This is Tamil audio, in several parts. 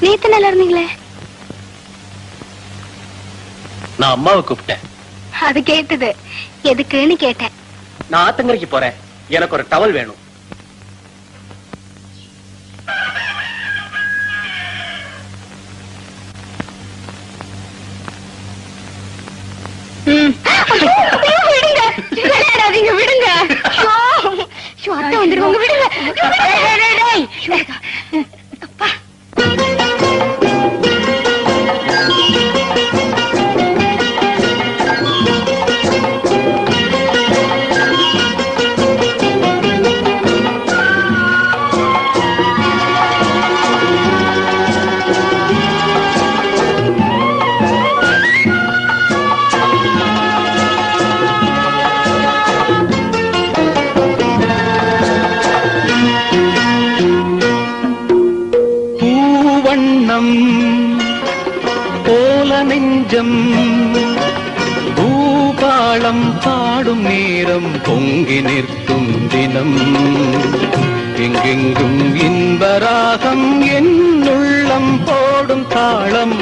நேத்து நல்லா இருந்தீங்களே நான் அம்மாவை கூப்பிட்டேன். அது கேட்டது. எதுக்குன்னு கேட்டேன். நான் ஆத்தங்கரைக்கு போறேன். எனக்கு ஒரு டவல் வேணும். ஐயோ, விடுங்க. விளையாடாதீங்க விடுங்க. ஐயோ, ஐயோ, அத்தை வந்துருவாங்க. விடுங்க. டேய், டேய். ஐயோ, நெஞ்சம். பூபாளம் பாடும் நேரம் பொங்கி நிற்கும் தினம். எங்கெங்கும் இன்பராகம் என் உள்ளம் போடும் தாளம்.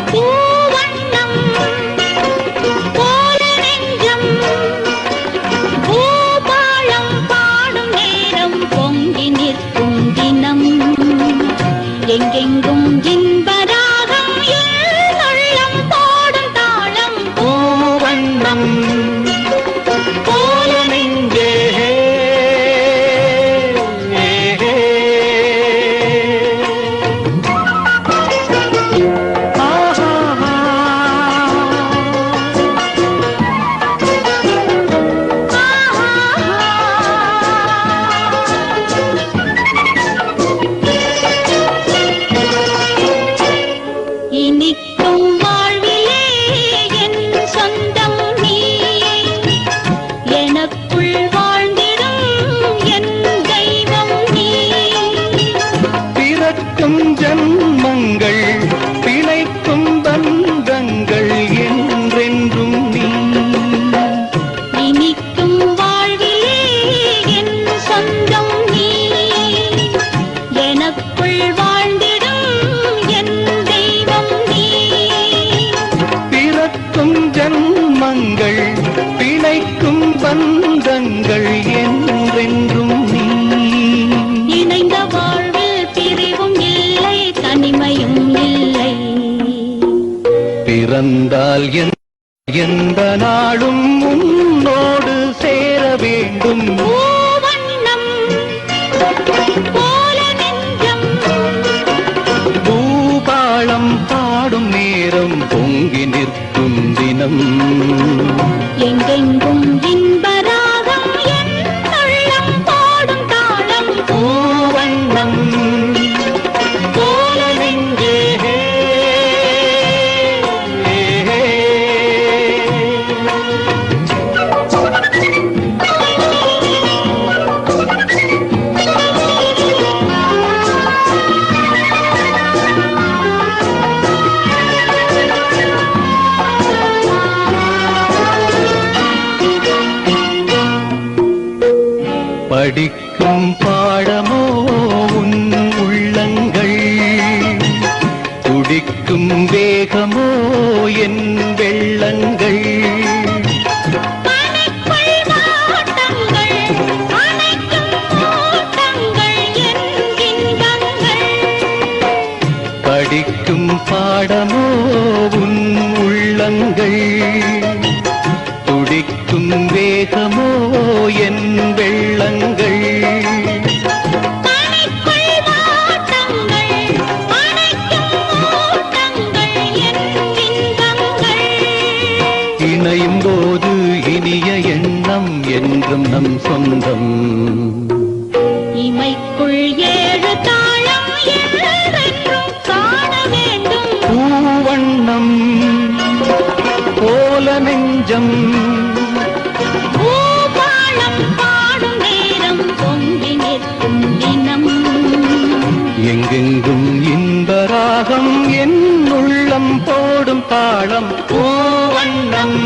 பிறக்கும் ஜன்மங்கள் பிழைக்கும் பந்தங்கள் என்றென்றும் நீ. இணைந்த வாழ்வில் பிரிவும் இல்லை தனிமையும் இல்லை. பிறந்தால் எந்த நாளும் உன்னோடு சேர வேண்டும். பூவண்ணம் தினம். எங்கெங்கும் படிக்கும் பாடமோ உன் உள்ளங்கள்? துடிக்கும் வேகமோ என் வெள்ளங்கள்? துடிக்கும் வேகமோ என் வெள்ளங்கள். இணையும் போது இனிய எண்ணம் என்றும் நம் சொந்தம். உள்ளம் போடும் தாளம் பூவண்ணம்.